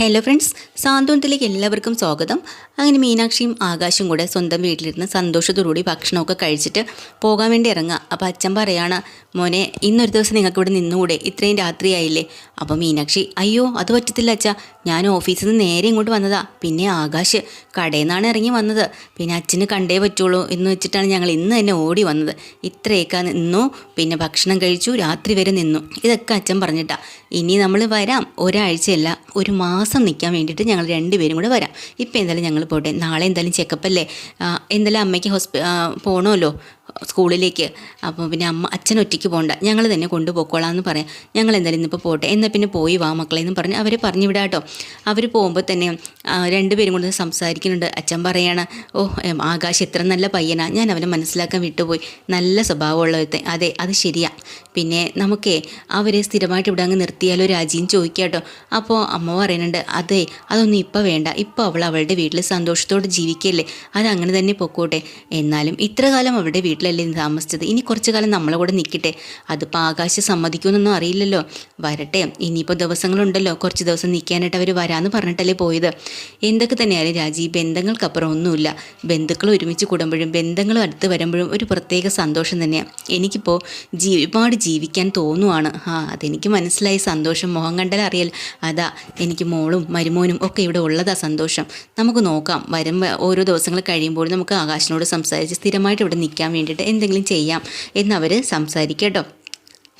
Hello friends സാന്ത്വനത്തിലേക്ക് എല്ലാവർക്കും സ്വാഗതം. അങ്ങനെ മീനാക്ഷിയും ആകാശും കൂടെ സ്വന്തം വീട്ടിലിരുന്ന് സന്തോഷത്തോടുകൂടി ഭക്ഷണമൊക്കെ കഴിച്ചിട്ട് പോകാൻ വേണ്ടി ഇറങ്ങുക. അപ്പോൾ അച്ഛൻ പറയാണ് മോനെ ഇന്നൊരു ദിവസം നിങ്ങൾക്ക് ഇവിടെ നിന്നുകൂടെ? ഇത്രയും രാത്രിയായില്ലേ? അപ്പോൾ മീനാക്ഷി അയ്യോ അത് പറ്റത്തില്ല അച്ഛാ. ഞാൻ ഓഫീസിൽ നിന്ന് നേരെ ഇങ്ങോട്ട് വന്നതാ. പിന്നെ ആകാശ് കടയിൽ നിന്നാണ് ഇറങ്ങി വന്നത്. പിന്നെ അച്ഛന് കണ്ടേ പറ്റുള്ളൂ എന്ന് വെച്ചിട്ടാണ് ഞങ്ങൾ ഇന്ന് തന്നെ ഓടി വന്നത്. ഇത്രയൊക്കെ നിന്നു. പിന്നെ ഭക്ഷണം കഴിച്ചു. രാത്രി വരെ നിന്നു. ഇതൊക്കെ അച്ഛൻ പറഞ്ഞിട്ടാ. ഇനി നമ്മൾ വരാം. ഒരാഴ്ചയല്ല ഒരു മാസം നിൽക്കാൻ വേണ്ടിയിട്ട് ഞങ്ങൾ രണ്ടുപേരും കൂടെ വരാം. ഇപ്പം എന്തായാലും ഞങ്ങൾ പോട്ടെ. നാളെ എന്തായാലും ചെക്കപ്പ് അല്ലേ? എന്തായാലും അമ്മയ്ക്ക് ഹോസ്പി പോകണമല്ലോ സ്കൂളിലേക്ക്. അപ്പോൾ പിന്നെ അമ്മ അച്ഛൻ ഒറ്റയ്ക്ക് പോകണ്ട ഞങ്ങൾ തന്നെ കൊണ്ടുപോയിക്കോളാം എന്ന് പറയാം. ഞങ്ങൾ എന്തായാലും ഇന്നിപ്പോൾ പോട്ടെ. എന്നാൽ പിന്നെ പോയി വാ മക്കളെ എന്ന് പറഞ്ഞ് അവരെ പറഞ്ഞു വിടാട്ടോ അവർ പോകുമ്പോൾ തന്നെ രണ്ടുപേരും കൊണ്ട് സംസാരിക്കുന്നുണ്ട്. അച്ഛൻ പറയാണ് ഓ ആകാശ് എത്ര നല്ല പയ്യനാണ് ഞാൻ അവനെ മനസ്സിലാക്കാൻ വിട്ടുപോയി. നല്ല സ്വഭാവമുള്ള ഒരുത്തൻ അതെ അത് ശരിയാ. പിന്നെ നമുക്കേ അവരെ സ്ഥിരമായിട്ട് ഇവിടെ അങ്ങ് നിർത്തിയാലോ രാജിയും ചോദിക്കാട്ടോ അപ്പോൾ അമ്മ പറയുന്നുണ്ട് അതെ അതൊന്നും ഇപ്പോൾ വേണ്ട. ഇപ്പോൾ അവൾ അവളുടെ വീട്ടിൽ സന്തോഷത്തോടെ ജീവിക്കല്ലേ. അത് അങ്ങനെ തന്നെ പൊക്കോട്ടെ. എന്നാലും ഇത്ര കാലം അവളുടെ വീട്ടിലല്ലേ താമസിച്ചത്? ഇനി കുറച്ചു കാലം നമ്മളെ കൂടെ നിൽക്കട്ടെ. അതിപ്പോൾ ആകാശം സമ്മതിക്കുമെന്നൊന്നും അറിയില്ലല്ലോ. വരട്ടെ. ഇനിയിപ്പോൾ ദിവസങ്ങളുണ്ടല്ലോ. കുറച്ച് ദിവസം നിൽക്കാനായിട്ട് അവർ വരാമെന്ന് പറഞ്ഞിട്ടല്ലേ പോയത്. എന്തൊക്കെ തന്നെയായാലും രാജി ബന്ധങ്ങൾക്കപ്പുറം ഒന്നുമില്ല. ബന്ധുക്കൾ ഒരുമിച്ച് കൂടുമ്പോഴും ബന്ധങ്ങളും അടുത്ത് വരുമ്പോഴും ഒരു പ്രത്യേക സന്തോഷം തന്നെയാണ് എനിക്കിപ്പോൾ ജീ ഒരുപാട് ജീവിക്കാൻ തോന്നുവാണ്. ആ അതെനിക്ക് മനസ്സിലായി. സന്തോഷം മുഖം കണ്ടാൽ അറിയാൽ അതാ എനിക്ക് മോളും മരുമോനും ഒക്കെ ഇവിടെ ഉള്ളതാ സന്തോഷം. നമുക്ക് നോക്കാം. വരുമ്പോൾ ഓരോ ദിവസങ്ങൾ കഴിയുമ്പോൾ നമുക്ക് ആകാശിനോട് സംസാരിച്ച് സ്ഥിരമായിട്ട് ഇവിടെ നിൽക്കാൻ വേണ്ടിയിട്ട് എന്തെങ്കിലും ചെയ്യാം എന്നവർ സംസാരിക്കട്ടോ.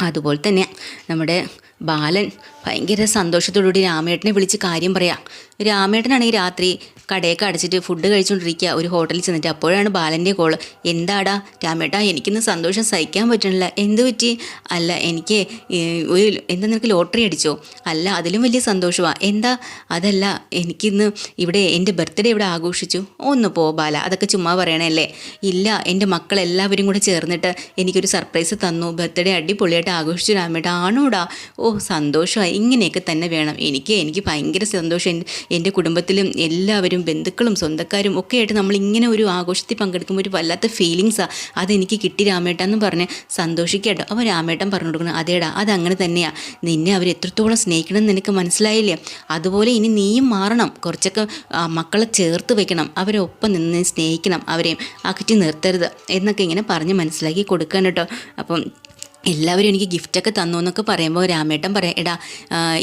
അതുപോലെ തന്നെ നമ്മുടെ ബാലൻ ഭയങ്കര സന്തോഷത്തോടുകൂടി രാമേട്ടനെ വിളിച്ച് കാര്യം പറയാം. രാമേട്ടനാണെങ്കിൽ രാത്രി കടയൊക്കെ അടച്ചിട്ട് ഫുഡ് കഴിച്ചുകൊണ്ടിരിക്കുക ഒരു ഹോട്ടലിൽ ചെന്നിട്ട് അപ്പോഴാണ് ബാലന്റെ കോൾ എന്താടാ രാമേട്ടാ എനിക്കിന്ന് സന്തോഷം സഹിക്കാൻ പറ്റണില്ല. എന്ത് പറ്റി? അല്ല എനിക്ക് ഒരു എന്താ നിനക്ക് ലോട്ടറി അടിച്ചോ? അല്ല അതിലും വലിയ സന്തോഷമാണ് എന്താ? അതല്ല എനിക്കിന്ന് ഇവിടെ എന്റെ ബർത്ത്ഡേ ഇവിടെ ആഘോഷിച്ചു. ഒന്ന് പോ ബാല അതൊക്കെ ചുമ്മാ പറയണല്ലേ. ഇല്ല എന്റെ മക്കളെല്ലാവരും കൂടെ ചേർന്നിട്ട് എനിക്കൊരു സർപ്രൈസ് തന്നു. ബർത്ത്ഡേ അടിപൊളിയായിട്ട് ആഘോഷിച്ചു രാമേട്ടാ. ആണോടാ? ഓ സന്തോഷമായി. ഇങ്ങനെയൊക്കെ തന്നെ വേണം. എനിക്ക് എനിക്ക് ഭയങ്കര സന്തോഷം. എന്റെ- കുടുംബത്തിലും എല്ലാവരും ബന്ധുക്കളും സ്വന്തക്കാരും ഒക്കെ ആയിട്ട് നമ്മൾ ഇങ്ങനെ ഒരു ആഘോഷത്തിൽ പങ്കെടുക്കുമ്പോൾ ഒരു വല്ലാത്ത ഫീലിങ്സാണ് അതെനിക്ക് കിട്ടി രാമേട്ട എന്ന് പറഞ്ഞ് സന്തോഷിക്കട്ടോ. അപ്പോൾ രാമേട്ടൻ പറഞ്ഞു കൊടുക്കണം അതേടാ അതങ്ങനെ തന്നെയാണ് നിന്നെ അവർ എത്രത്തോളം സ്നേഹിക്കണം എന്ന് നിനക്ക് മനസ്സിലായില്ലേ? അതുപോലെ ഇനി നീയും മാറണം. കുറച്ചൊക്കെ മക്കളെ ചേർത്ത് വെക്കണം. അവരെ ഒപ്പം നിന്ന് സ്നേഹിക്കണം. അവരെയും അകറ്റി നിർത്തരുത്. എന്നൊക്കെ ഇങ്ങനെ പറഞ്ഞ് മനസ്സിലാക്കി കൊടുക്കാൻ കേട്ടോ. അപ്പം എല്ലാവരും എനിക്ക് ഗിഫ്റ്റൊക്കെ തന്നു എന്നൊക്കെ പറയുമ്പോൾ രാമേട്ടൻ പറയാം എടാ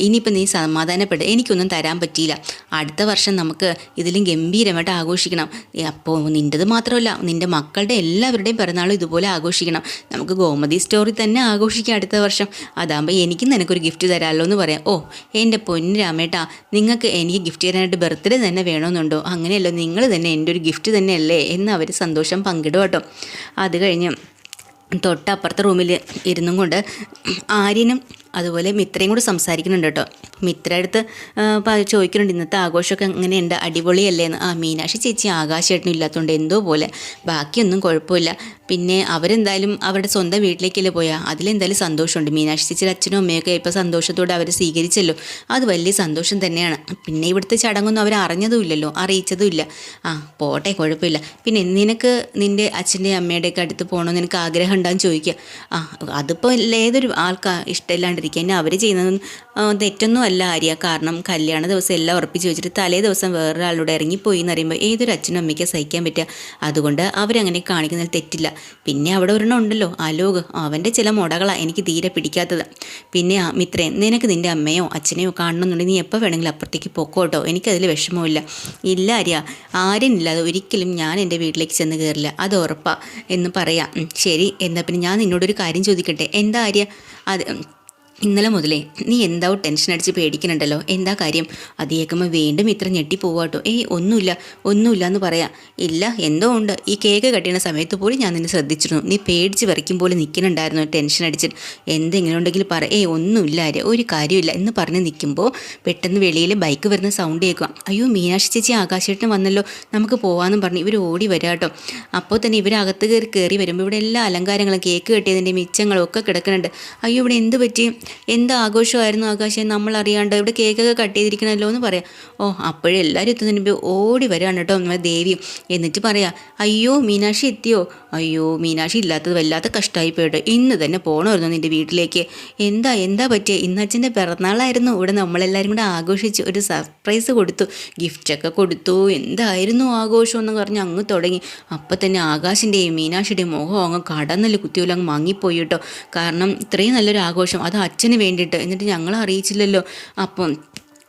ഇനിയിപ്പോൾ നീ സമാധാനപ്പെട് എനിക്കൊന്നും തരാൻ പറ്റിയില്ല. അടുത്ത വർഷം നമുക്ക് ഇതിലും ഗംഭീരമായിട്ട് ആഘോഷിക്കണം. അപ്പോൾ നിന്റെത് മാത്രമല്ല നിന്റെ മക്കളുടെ എല്ലാവരുടെയും പിറന്നാളും ഇതുപോലെ ആഘോഷിക്കണം. നമുക്ക് ഗോമതി സ്റ്റോറി തന്നെ ആഘോഷിക്കാം അടുത്ത വർഷം. അതാകുമ്പോൾ എനിക്കും നിനക്കൊരു ഗിഫ്റ്റ് തരാമല്ലോ എന്ന് പറയാം. ഓ എന്റെ പൊന്നു രാമേട്ടാ നിങ്ങൾക്ക് എനിക്ക് ഗിഫ്റ്റ് തരാനായിട്ട് ബർത്ത്ഡേ തന്നെ വേണമെന്നുണ്ടോ? അങ്ങനെയല്ലോ നിങ്ങൾ തന്നെ എന്റെ ഒരു ഗിഫ്റ്റ് തന്നെയല്ലേ? എന്ന് അവർ സന്തോഷം പങ്കിടും കേട്ടോ. അത് കഴിഞ്ഞ് തൊട്ടപ്പുറത്തെ റൂമിൽ ഇരുന്നും കൊണ്ട് ആര്യനും അതുപോലെ മിത്രയും കൂടി സംസാരിക്കുന്നുണ്ട് കേട്ടോ. മിത്ര അടുത്ത് ചോദിക്കുന്നുണ്ട് ഇന്നത്തെ ആഘോഷമൊക്കെ എങ്ങനെയുണ്ട്? അടിപൊളിയല്ലേ? എന്ന്. ആ മീനാക്ഷി ചേച്ചി ആകാശേട്ടനും ഇല്ലാത്തതുകൊണ്ട് എന്തോ പോലെ. ബാക്കിയൊന്നും കുഴപ്പമില്ല. പിന്നെ അവരെന്തായാലും അവരുടെ സ്വന്തം വീട്ടിലേക്കല്ലേ പോയാൽ അതിലെന്തായാലും സന്തോഷമുണ്ട്. മീനാക്ഷി ചേച്ചിയുടെ അച്ഛനും അമ്മയൊക്കെ ഇപ്പോൾ സന്തോഷത്തോടെ അവർ സ്വീകരിച്ചല്ലോ. അത് വലിയ സന്തോഷം തന്നെയാണ്. പിന്നെ ഇവിടുത്തെ ചടങ്ങൊന്നും അവർ അറിഞ്ഞതുമില്ലല്ലോ അറിയിച്ചതുമില്ല ആ പോട്ടെ കുഴപ്പമില്ല. പിന്നെ നിനക്ക് നിന്റെ അച്ഛന്റെ അമ്മയുടെയൊക്കെ അടുത്ത് പോകണമെന്ന് നിനക്ക് ആഗ്രഹം ഉണ്ടാകും ചോദിക്കുക ആ അതിപ്പോൾ ഏതൊരു ആൾക്കാ ഇഷ്ടമില്ലാണ്ടിരിക്കുക എന്നെ അവർ ചെയ്യുന്നത് തെറ്റൊന്നും അല്ല ആര്യ. കാരണം കല്യാണ ദിവസം എല്ലാം ഉറപ്പിച്ച് വെച്ചിട്ട് തലേ ദിവസം വേറൊരാളോട് ഇറങ്ങിപ്പോയി എന്ന് പറയുമ്പോൾ ഏതൊരു അച്ഛനും അമ്മയ്ക്ക് സഹിക്കാൻ പറ്റുക. അതുകൊണ്ട് അവരങ്ങനെ കാണിക്കുന്നതിൽ തെറ്റില്ല. പിന്നെ അവിടെ ഒരെണ്ണം ഉണ്ടല്ലോ അലോക്. അവന്റെ ചില മുടകളാണ് എനിക്ക് തീരെ പിടിക്കാത്തത്. പിന്നെ മിത്രേ നിനക്ക് നിന്റെ അമ്മയോ അച്ഛനെയോ കാണണമെന്നുണ്ടെങ്കിൽ നീ എപ്പോൾ വേണമെങ്കിലും അപ്പുറത്തേക്ക് പൊക്കോട്ടോ എനിക്കതിൽ വിഷമമില്ല ഇല്ല ആര്യ. ആര്യനില്ലാതെ ഒരിക്കലും ഞാൻ എന്റെ വീട്ടിലേക്ക് ചെന്ന് കയറില്ല. അത് ഉറപ്പാണ് എന്ന് പറയാം. ശരി. എന്നാൽ പിന്നെ ഞാൻ നിന്നോടൊരു കാര്യം ചോദിക്കട്ടെ. എന്താ ആര്യ? അത് ഇന്നലെ മുതലേ നീ എന്താ ടെൻഷൻ അടിച്ച് പേടിക്കണുണ്ടല്ലോ? എന്താ കാര്യം? അത് കേൾക്കുമ്പോൾ വീണ്ടും ഇത്ര ഞെട്ടി പോവാട്ടോ ഏയ് ഒന്നുമില്ല ഒന്നുമില്ല എന്ന് പറയാം. ഇല്ല എന്തോ ഉണ്ട്. ഈ കേക്ക് കട്ടിയുന്ന സമയത്ത് പോലും ഞാൻ നിന്നെ ശ്രദ്ധിച്ചിരുന്നു. നീ പേടിച്ച് വരയ്ക്കും പോലെ നിൽക്കുന്നുണ്ടായിരുന്നു ടെൻഷൻ അടിച്ചിട്ട്. എന്തെങ്കിലും ഉണ്ടെങ്കിൽ പറ. ഏയ് ഒന്നുമില്ല അരെ ഒരു കാര്യമില്ല എന്ന് പറഞ്ഞ് നിൽക്കുമ്പോൾ പെട്ടെന്ന് വെളിയിൽ ബൈക്ക് വരുന്ന സൗണ്ട് കേൾക്കുക. അയ്യോ മീനാക്ഷി ചേച്ചി ആകാശേട്ടൻ വന്നല്ലോ. നമുക്ക് പോകാമെന്നും പറഞ്ഞ് ഇവർ ഓടി വരാം കേട്ടോ അപ്പോൾ തന്നെ ഇവരകത്ത് കയറി കയറി വരുമ്പോൾ ഇവിടെ എല്ലാ അലങ്കാരങ്ങളും കേക്ക് കെട്ടിയതിന്റെ മിച്ചങ്ങളും ഒക്കെ കിടക്കുന്നുണ്ട് അയ്യോ ഇവിടെ എന്ത് പറ്റി? എന്ത് ആഘോഷമായിരുന്നു ആകാശം? നമ്മൾ അറിയാണ്ട് ഇവിടെ കേക്കൊക്കെ കട്ട് ചെയ്തിരിക്കണമല്ലോ എന്ന് പറയാം. ഓ അപ്പോഴെല്ലാവരും എത്തുന്നതിന് മുമ്പ് ഓടി വരികയാണ് കേട്ടോ നമ്മുടെ ദേവിയും എന്നിട്ട് പറയാം അയ്യോ മീനാക്ഷി എത്തിയോ? അയ്യോ മീനാക്ഷി ഇല്ലാത്തത് വല്ലാത്ത കഷ്ടമായി പോയിട്ട്. ഇന്ന് തന്നെ പോകണമായിരുന്നു നിന്റെ വീട്ടിലേക്ക്. എന്താ എന്താ പറ്റിയ? ഇന്ന് അച്ഛന്റെ പിറന്നാളായിരുന്നു. ഇവിടെ നമ്മളെല്ലാവരും കൂടെ ആഘോഷിച്ച് ഒരു സർപ്രൈസ് കൊടുത്തു. ഗിഫ്റ്റൊക്കെ കൊടുത്തു. എന്തായിരുന്നു ആഘോഷം എന്ന് പറഞ്ഞ് അങ്ങ് തുടങ്ങി. അപ്പം തന്നെ ആകാശിന്റെയും മീനാക്ഷിയുടെയും മുഖം അങ്ങ് കടന്നൽ കുത്തിയോലും അങ്ങ് മങ്ങിപ്പോയി കേട്ടോ. കാരണം ഇത്രയും നല്ലൊരു ആഘോഷം. അത് അച്ഛന് വേണ്ടിയിട്ട്. എന്നിട്ട് ഞങ്ങളെ അറിയിച്ചില്ലല്ലോ. അപ്പം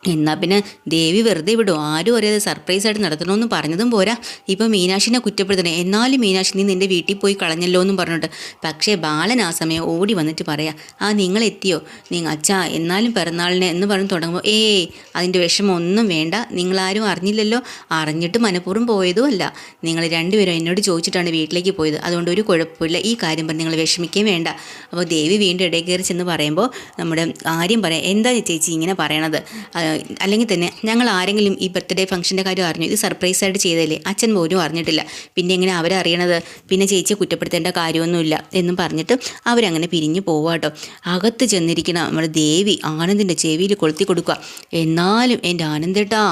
എന്നാൽ പിന്നെ ദേവി വെറുതെ വിടും. ആരും അറിയാതെ സർപ്രൈസ് ആയിട്ട് നടത്തണമെന്ന് പറഞ്ഞതും പോരാ. ഇപ്പം മീനാക്ഷിനെ കുറ്റപ്പെടുത്തണേ. എന്നാലും മീനാക്ഷി നീ നിന്റെ വീട്ടിൽ പോയി കളഞ്ഞല്ലോ എന്നും പറഞ്ഞിട്ട്. പക്ഷേ ബാലൻ ആ സമയം ഓടി വന്നിട്ട് പറയാം ആ നിങ്ങൾ എത്തിയോ നിങ്ങൾ അച്ഛാ എന്നാലും പിറന്നാളിനെ എന്ന് പറഞ്ഞ് തുടങ്ങുമ്പോൾ ഏയ് അതിന്റെ വിഷമം ഒന്നും വേണ്ട. നിങ്ങളാരും അറിഞ്ഞില്ലല്ലോ. അറിഞ്ഞിട്ട് മനഃപൂർവം പോയതും അല്ല നിങ്ങൾ രണ്ടുപേരും എന്നോട് ചോദിച്ചിട്ടാണ് വീട്ടിലേക്ക് പോയത്. അതുകൊണ്ട് ഒരു കുഴപ്പമില്ല. ഈ കാര്യം പറഞ്ഞ് നിങ്ങൾ വിഷമിക്കുകയും വേണ്ട. അപ്പോൾ ദേവി വീണ്ടും ഇടയിൽ കയറി ചെന്ന് പറയുമ്പോൾ നമ്മുടെ ആര്യം പറയാം എന്താ ചേച്ചി ഇങ്ങനെ പറയണത്? ആ, അല്ലെങ്കിൽ തന്നെ ഞങ്ങൾ ആരെങ്കിലും ഈ ബർത്ത്ഡേ ഫംഗ്ഷന്റെ കാര്യം അറിഞ്ഞു ഇത് സർപ്രൈസ് ആയിട്ട് ചെയ്തല്ലേ അച്ഛൻ പോലും അറിഞ്ഞിട്ടില്ല. പിന്നെ എങ്ങനെ അവരറിയണത്? പിന്നെ ചേച്ചിയെ കുറ്റപ്പെടുത്തേണ്ട കാര്യമൊന്നുമില്ല എന്നും പറഞ്ഞിട്ട് അവരങ്ങനെ പിരിഞ്ഞു പോവാട്ടോ അകത്ത് ചെന്നിരിക്കുന്ന നമ്മുടെ ദേവി ആനന്ദിന്റെ ചെവിയിൽ കൊളുത്തി കൊടുക്കുക. എന്നാലും എന്റെ ആനന്ദേട്ടാ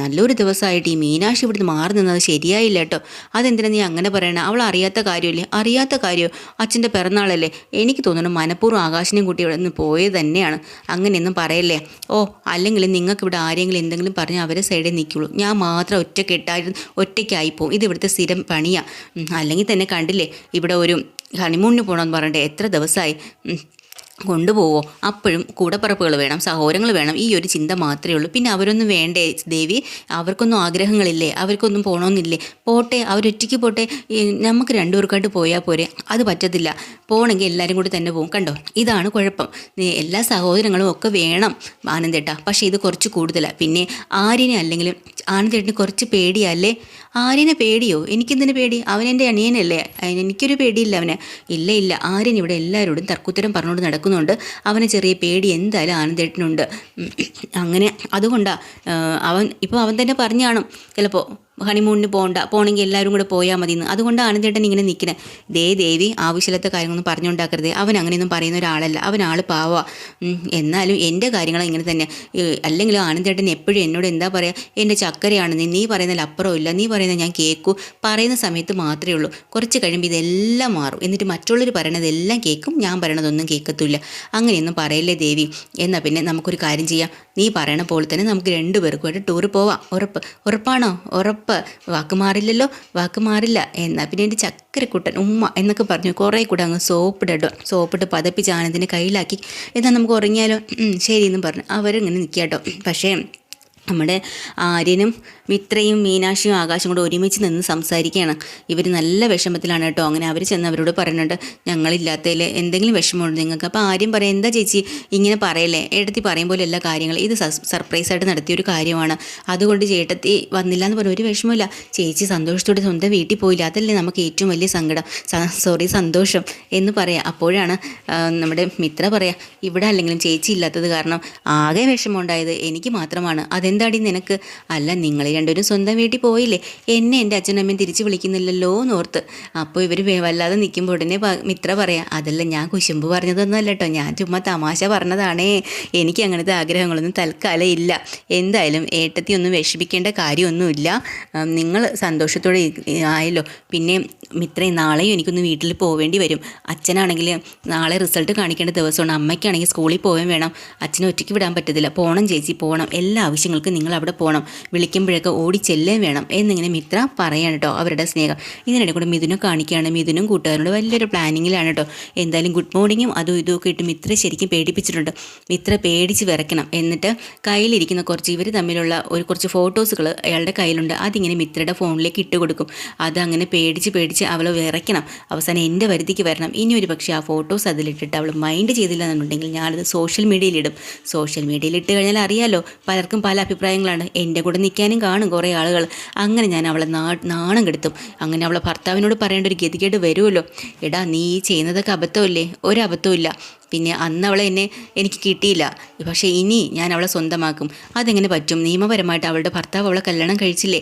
നല്ലൊരു ദിവസമായിട്ട് ഈ മീനാക്ഷി ഇവിടുന്ന് മാറി നിന്നത് ശരിയായില്ല കേട്ടോ. അതെന്തിനാ നീ അങ്ങനെ പറയണ? അവൾ അറിയാത്ത കാര്യമില്ലേ? അറിയാത്ത കാര്യമോ അച്ഛന്റെ പിറന്നാളല്ലേ? എനിക്ക് തോന്നുന്നു മനഃപൂർവം ആകാശിനെയും കൂട്ടി ഇവിടെ നിന്ന് പോയത് തന്നെയാണ് അങ്ങനെയൊന്നും പറയല്ലേ? ഓ അല്ലെങ്കിൽ നിങ്ങൾക്ക് ഇവിടെ ആരെങ്കിലും എന്തെങ്കിലും പറഞ്ഞ് അവരെ സൈഡിൽ നിൽക്കുള്ളൂ. ഞാൻ മാത്രം ഒറ്റക്കെട്ടായിരുന്നു ഒറ്റയ്ക്കായി പോകും. ഇത് ഇവിടുത്തെ സ്ഥിരം പണിയാണ് അല്ലെങ്കിൽ തന്നെ കണ്ടില്ലേ ഇവിടെ ഒരു ഹണിമൂണിന് പോകണമെന്ന് പറഞ്ഞിട്ട് എത്ര ദിവസമായി. കൊണ്ടുപോവോ? അപ്പോഴും കൂടപ്പറപ്പുകൾ വേണം സഹോദരങ്ങൾ വേണം. ഈ ഒരു ചിന്ത മാത്രമേ ഉള്ളൂ. പിന്നെ അവരൊന്നും വേണ്ടേ? ദേവി അവർക്കൊന്നും ആഗ്രഹങ്ങളില്ലേ? അവർക്കൊന്നും പോകണമെന്നില്ലേ പോട്ടെ അവരൊറ്റയ്ക്ക് പോട്ടെ. നമുക്ക് രണ്ടുപേർക്കായിട്ട് പോയാൽ പോരെ. അത് പറ്റത്തില്ല. പോകണമെങ്കിൽ എല്ലാവരും കൂടി തന്നെ പോകും കണ്ടോ? ഇതാണ് കുഴപ്പം. എല്ലാ സഹോദരങ്ങളും ഒക്കെ വേണം ആനന്ദേട്ട. പക്ഷേ ഇത് കുറച്ച് കൂടുതലാണ് പിന്നെ ആര്യനെ അല്ലെങ്കിലും ആനന്ദേട്ടന് കുറച്ച് പേടിയല്ലേ ആര്യനെ പേടിയോ? എനിക്കെന്തിനു പേടി? അവൻ എന്റെ അനിയനല്ലേ. അതിന് എനിക്കൊരു പേടിയില്ല അവനെ. ഇല്ല ഇല്ല. ആര്യൻ ഇവിടെ എല്ലാവരോടും തർക്കുത്തരം പറഞ്ഞുകൊണ്ട് നടക്കുന്നുണ്ട്. അവന് ചെറിയ പേടി എന്തായാലും ആനന്ദേട്ടനുണ്ട്. അങ്ങനെ അതുകൊണ്ടാണ് അവൻ ഇപ്പോൾ അവൻ തന്നെ പറഞ്ഞു കാണും. ചിലപ്പോൾ ഹണിമൂണിന് പോകണ്ട പോകണമെങ്കിൽ എല്ലാവരും കൂടെ പോയാൽ മതി എന്ന് അതുകൊണ്ട് ആനന്ദേട്ടൻ ഇങ്ങനെ നിൽക്കണേ. ദേ ദേവി ആവശ്യമില്ലാത്ത കാര്യങ്ങളൊന്നും പറഞ്ഞുണ്ടാക്കരുത്. അവൻ അങ്ങനെയൊന്നും പറയുന്ന ഒരാളല്ല. അവൻ ആൾ പാവ. എന്നാലും എന്റെ കാര്യങ്ങൾ ഇങ്ങനെ തന്നെ. അല്ലെങ്കിൽ ആനന്ദേട്ടൻ എപ്പോഴും എന്നോട് എന്താ പറയുക എന്റെ ചക്കരയാണ് നീ നീ പറയുന്നതിൽ അപ്പുറം ഇല്ല. നീ പറയുന്നത് ഞാൻ കേൾക്കൂ പറയുന്ന സമയത്ത് മാത്രമേ ഉള്ളൂ. കുറച്ച് കഴിയുമ്പോൾ ഇതെല്ലാം മാറും. എന്നിട്ട് മറ്റുള്ളവർ പറയണതെല്ലാം കേൾക്കും ഞാൻ പറയണതൊന്നും കേൾക്കത്തില്ല അങ്ങനെയൊന്നും പറയല്ലേ ദേവി? എന്നാൽ പിന്നെ നമുക്കൊരു കാര്യം ചെയ്യാം. നീ പറയണ പോലെ തന്നെ നമുക്ക് രണ്ടുപേർക്കുമായിട്ട് ടൂർ പോവാം. ഉറപ്പ് ഉറപ്പാണോ? ഉറപ്പ്. വാക്ക് മാറില്ലല്ലോ വാക്ക് മാറില്ല. എന്നാൽ പിന്നെ എന്റെ ചക്കരക്കുട്ടൻ ഉമ്മ എന്നൊക്കെ പറഞ്ഞു കുറേ കൂടെ അങ്ങ് സോപ്പിടും സോപ്പിട്ട് പതപ്പിച്ച് ആനന്ദിനെ കയ്യിലാക്കി. എന്നാൽ നമുക്ക് ഉറങ്ങിയാലോ? ശരി എന്ന് പറഞ്ഞു. അവരിങ്ങനെ നിൽക്കുക കേട്ടോ. പക്ഷേ നമ്മുടെ ആര്യനും മിത്രയും മീനാക്ഷിയും ആകാശം കൂടെ ഒരുമിച്ച് നിന്ന് സംസാരിക്കുകയാണ്. ഇവർ നല്ല വിഷമത്തിലാണ് കേട്ടോ. അങ്ങനെ അവർ ചെന്ന് അവരോട് പറയുന്നുണ്ട് ഞങ്ങളില്ലാത്തതിൽ എന്തെങ്കിലും വിഷമമുണ്ട് നിങ്ങൾക്ക്? അപ്പോൾ ആരും പറയാം എന്താ ചേച്ചി ഇങ്ങനെ പറയല്ലേ? ഏട്ടത്തി പറയും പോലെ എല്ലാ കാര്യങ്ങളും ഇത് സർപ്രൈസായിട്ട് നടത്തിയ ഒരു കാര്യമാണ്. അതുകൊണ്ട് ചേട്ടത്തി വന്നില്ല എന്ന് പറഞ്ഞ ഒരു വിഷമമില്ല ചേച്ചി സന്തോഷത്തോടെ സ്വന്തം വീട്ടിൽ പോയില്ല. അതല്ലേ നമുക്ക് ഏറ്റവും വലിയ സങ്കടം. സോറി സന്തോഷം എന്ന് പറയാം. അപ്പോഴാണ് നമ്മുടെ മിത്ര പറയാം ഇവിടെ അല്ലെങ്കിലും ചേച്ചി ഇല്ലാത്തത് കാരണം ആകെ വിഷമമുണ്ടായത് എനിക്ക് മാത്രമാണ്. അതെന്താടി നിനക്ക്? അല്ല നിങ്ങൾ രണ്ടുപേരും സ്വന്തം വീട്ടിൽ പോയില്ലേ? എന്നെ എന്റെ അച്ഛനമ്മയും തിരിച്ച് വിളിക്കുന്നില്ലല്ലോ എന്ന് എന്നോർത്ത് അപ്പോൾ ഇവർ വല്ലാതെ നിൽക്കുമ്പോൾ ഉടനെ മിത്ര പറയാം അതല്ല ഞാൻ കുശുമ്പ് പറഞ്ഞതൊന്നും അല്ല കേട്ടോ ഞാൻ ചുമ്മാ തമാശ പറഞ്ഞതാണേ. എനിക്ക് അങ്ങനത്തെ ആഗ്രഹങ്ങളൊന്നും തൽക്കാലം ഇല്ല. എന്തായാലും ഏട്ടത്തി ഒന്നും വിഷമിക്കേണ്ട കാര്യമൊന്നുമില്ല. നിങ്ങൾ സന്തോഷത്തോടെ ആയല്ലോ. പിന്നെ മിത്രയും നാളെയും എനിക്കൊന്ന് വീട്ടിൽ പോവേണ്ടി വരും. അച്ഛനാണെങ്കിൽ നാളെ റിസൾട്ട് കാണിക്കേണ്ട ദിവസമാണ്. അമ്മയ്ക്കാണെങ്കിൽ സ്കൂളിൽ പോകാൻ വേണം. അച്ഛനെ ഒറ്റയ്ക്ക് വിടാൻ പറ്റത്തില്ല. പോകണം ചേച്ചി പോകണം എല്ലാ ആവശ്യങ്ങൾക്കും നിങ്ങൾ അവിടെ പോകണം വിളിക്കുമ്പോഴൊക്കെ ഓടി ചെല്ലേം വേണം എന്നിങ്ങനെ മിത്ര പറയാണ് കേട്ടോ അവരുടെ സ്നേഹം. ഇതിനിടെ കൂടെ മിഥുനെ കാണിക്കുകയാണ്. മിഥുനും കൂട്ടുകാരോട് വലിയൊരു പ്ലാനിങ്ങിലാണ് കേട്ടോ എന്തായാലും ഗുഡ് മോർണിംഗും അതും ഇതും ഒക്കെ ഇട്ട് മിത്ര ശരിക്കും പേടിപ്പിച്ചിട്ടുണ്ട്. മിത്ര പേടിച്ച് വിറയ്ക്കണം. എന്നിട്ട് കയ്യിലിരിക്കുന്ന കുറച്ച് ഇവർ തമ്മിലുള്ള ഒരു കുറച്ച് ഫോട്ടോസുകൾ അയാളുടെ കയ്യിലുണ്ട്. അതിങ്ങനെ മിത്രയുടെ ഫോണിലേക്ക് ഇട്ട് കൊടുക്കും. അതങ്ങനെ പേടിച്ച് പേടിച്ച് അവൾ വിറയ്ക്കണം. അവസാനം എന്റെ വരുതിക്ക് വരണം. ഇനി ഒരു പക്ഷേ ആ ഫോട്ടോസ് അതിലിട്ടിട്ട് അവൾ മൈൻഡ് ചെയ്തില്ല എന്നുണ്ടെങ്കിൽ ഞാനത് സോഷ്യൽ മീഡിയയിലിടും സോഷ്യൽ മീഡിയയിൽ ഇട്ട് കഴിഞ്ഞാൽ അറിയാലോ പലർക്കും പല അഭിപ്രായങ്ങളാണ്. എന്റെ കൂടെ നിൽക്കാനും കാണും കുറേ ആളുകൾ. അങ്ങനെ ഞാൻ അവളെ നാണം കെടുത്തും. അങ്ങനെ അവളെ ഭർത്താവിനോട് പറയേണ്ട ഒരു ഗതികേട് വരുമല്ലോ. എടാ നീ ചെയ്യുന്നതൊക്കെ അബദ്ധമല്ലേ? ഒരബദ്ധമില്ല പിന്നെ അന്ന് അവളെ എന്നെ എനിക്ക് കിട്ടിയില്ല. പക്ഷേ ഇനി ഞാൻ അവളെ സ്വന്തമാക്കും. അതെങ്ങനെ പറ്റും? നിയമപരമായിട്ട് അവളുടെ ഭർത്താവ് അവളെ കല്യാണം കഴിച്ചില്ലേ?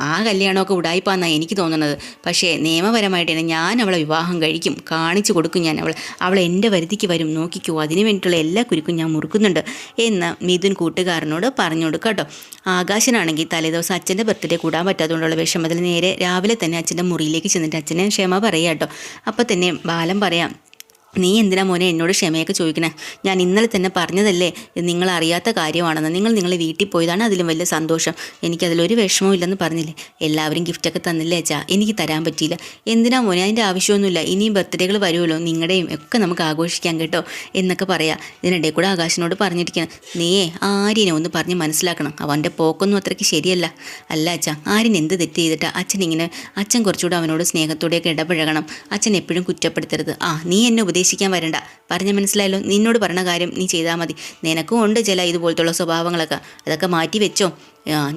ആ, കല്യാണമൊക്കെ ഉടായിപ്പാന്നാണ് എനിക്ക് തോന്നുന്നത്. പക്ഷേ നിയമപരമായിട്ട് തന്നെ ഞാൻ അവളെ വിവാഹം കഴിക്കും. കാണിച്ചു കൊടുക്കും ഞാൻ അവളെ. അവൾ എന്റെ വരുതിക്ക് വരും. നോക്കിക്കോ. അതിന് വേണ്ടിയിട്ടുള്ള എല്ലാ കുരുക്കും ഞാൻ മുറുക്കുന്നുണ്ട്. എന്ന് മിഥുൻ കൂട്ടുകാരനോട് പറഞ്ഞു കൊടുക്കുക കേട്ടോ ആകാശനാണെങ്കിൽ തലേദിവസം അച്ഛന്റെ ബർത്ത്ഡേ കൂടാൻ പറ്റാത്തതുകൊണ്ടുള്ള വിഷമത്തിൽ നേരെ രാവിലെ തന്നെ അച്ഛന്റെ മുറിയിലേക്ക് ചെന്നിട്ട് അച്ഛനെ ക്ഷമ പറയാം കേട്ടോ അപ്പോൾ തന്നെ ബാലം പറയാം നീ എന്തിനാ മോനെ എന്നോട് ക്ഷമയൊക്കെ ചോദിക്കണേ? ഞാൻ ഇന്നലെ തന്നെ പറഞ്ഞതല്ലേ നിങ്ങൾ അറിയാത്ത കാര്യമാണെന്ന്. നിങ്ങൾ നിങ്ങളെ വീട്ടിൽ പോയതാണ് അതിലും വലിയ സന്തോഷം. എനിക്കതിലൊരു വിഷമവും ഇല്ലെന്ന് പറഞ്ഞില്ലേ? എല്ലാവരും ഗിഫ്റ്റൊക്കെ തന്നില്ലേ അച്ഛാ? എനിക്ക് തരാൻ പറ്റിയില്ല. എന്തിനാ മോനെ? അതിന്റെ ആവശ്യമൊന്നുമില്ല. ഇനിയും ബർത്ത്ഡേകൾ വരുമല്ലോ. നിങ്ങളുടെയും ഒക്കെ നമുക്ക് ആഘോഷിക്കാം കേട്ടോ എന്നൊക്കെ പറയാം. ഇതിനിടയിൽ കൂടെ ആകാശിനോട് പറഞ്ഞിരിക്കണം. നീയേ ആര്യനെ ഒന്ന് പറഞ്ഞ് മനസ്സിലാക്കണം. അവന്റെ പോക്കൊന്നും അത്രയ്ക്ക് ശരിയല്ല. അല്ല അച്ഛാ ആര്യൻ എന്ത് തെറ്റ് ചെയ്തിട്ടാ അച്ഛൻ ഇങ്ങനെ അച്ഛൻ കുറച്ചുകൂടെ അവനോട് സ്നേഹത്തോടെയൊക്കെ ഇടപഴകണം? അച്ഛൻ എപ്പോഴും കുറ്റപ്പെടുത്തരുത്. ആ നീ എന്നെ ഉപദേശിക്കാൻ വരണ്ട. പറഞ്ഞ മനസ്സിലായല്ലോ നിന്നോട് പറഞ്ഞ കാര്യം നീ ചെയ്താൽ മതി. നിനക്കും ഉണ്ട് ചില ഇതുപോലത്തുള്ള സ്വഭാവങ്ങളൊക്കെ. അതൊക്കെ മാറ്റി വെച്ചോ.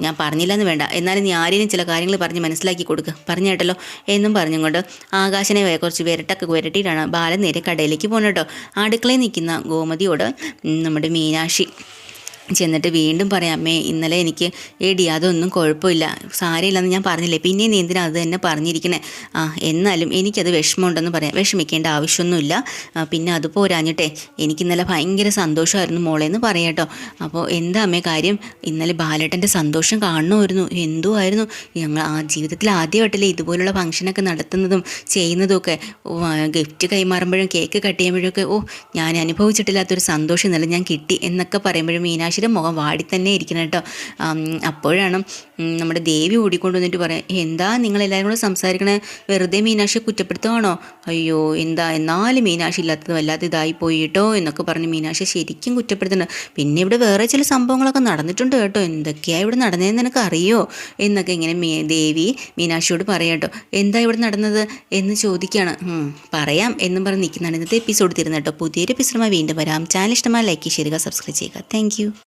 ഞാൻ പറഞ്ഞില്ലെന്ന് വേണ്ട. എന്നാലും നീ ആരെയും ചില കാര്യങ്ങൾ പറഞ്ഞ് മനസ്സിലാക്കി കൊടുക്കുക പറഞ്ഞു കേട്ടല്ലോ? എന്നും പറഞ്ഞുകൊണ്ട് ആകാശനെ കുറച്ച് വിരട്ടൊക്കെ വിരട്ടിയിട്ടാണ് ബാലൻ നേരെ കടയിലേക്ക് പോകുന്നത് കേട്ടോ അടുക്കളയിൽ നിൽക്കുന്ന ഗോമതിയോട് നമ്മുടെ മീനാക്ഷി ചെന്നിട്ട് വീണ്ടും പറയാം അമ്മേ ഇന്നലെ എനിക്ക് എടി അതൊന്നും കുഴപ്പമില്ല. സാരമില്ലെന്ന് ഞാൻ പറഞ്ഞില്ലേ? പിന്നെ നീ എന്തിനാ അത് തന്നെ പറഞ്ഞിരിക്കണേ? ആ എന്നാലും എനിക്കത് വിഷമമുണ്ടെന്ന് പറയാം. വിഷമിക്കേണ്ട ആവശ്യമൊന്നുമില്ല. പിന്നെ അത് പോരാഞ്ഞിട്ടെ എനിക്ക് ഇന്നലെ ഭയങ്കര സന്തോഷമായിരുന്നു മോളെ എന്ന് പറയാം കേട്ടോ. അപ്പോൾ എന്താ അമ്മേ കാര്യം? ഇന്നലെ ബാലേട്ടന്റെ സന്തോഷം കാണണമായിരുന്നു. എന്തോ ആയിരുന്നു. ഞങ്ങൾ ആ ജീവിതത്തിൽ ആദ്യമായിട്ടല്ലേ ഇതുപോലുള്ള ഫംഗ്ഷനൊക്കെ നടത്തുന്നതും ചെയ്യുന്നതും ഒക്കെ ഗിഫ്റ്റ് കൈമാറുമ്പോഴും കേക്ക് കട്ട് ചെയ്യുമ്പോഴൊക്കെ ഓ ഞാൻ അനുഭവിച്ചിട്ടില്ലാത്തൊരു സന്തോഷം ഇന്നലെ ഞാൻ കിട്ടി എന്നൊക്കെ പറയുമ്പോഴും മീനാക്ഷിയുടെ മുഖം വാടി തന്നെ ഇരിക്കണം കേട്ടോ. അപ്പോഴാണ് നമ്മുടെ ദേവി ഓടിക്കൊണ്ട് വന്നിട്ട് പറയാം എന്താ നിങ്ങൾ എല്ലാവരും കൂടെ സംസാരിക്കണേ? വെറുതെ മീനാക്ഷിയെ കുറ്റപ്പെടുത്തുവാണോ? അയ്യോ എന്താ എന്നാലും മീനാക്ഷി ഇല്ലാത്തത് വല്ലാതെ ഇതായി പോയി കേട്ടോ എന്നൊക്കെ പറഞ്ഞ് മീനാക്ഷി ശരിക്കും കുറ്റപ്പെടുത്തുന്നുണ്ട്. പിന്നെ ഇവിടെ വേറെ ചില സംഭവങ്ങളൊക്കെ നടന്നിട്ടുണ്ട് കേട്ടോ. എന്തൊക്കെയാണ് ഇവിടെ നടന്നതെന്ന് നിനക്ക് അറിയോ? എന്നൊക്കെ ഇങ്ങനെ ദേവി മീനാക്ഷിയോട് പറയാം കേട്ടോ. എന്താ ഇവിടെ നടന്നത്? എന്ന് ചോദിക്കുകയാണ് പറയാം എന്നും പറഞ്ഞ് നിൽക്കുന്നതാണ് ഇന്നത്തെ എപ്പിസോഡ് തീർന്നു കേട്ടോ. പുതിയൊരു എപ്പിസോഡുമായി വീണ്ടും വരാം. ചാനൽ ഇഷ്ടമായി ലൈക്ക് ചെയ്യുക സബ്സ്ക്രൈബ് ചെയ്യുക. താങ്ക്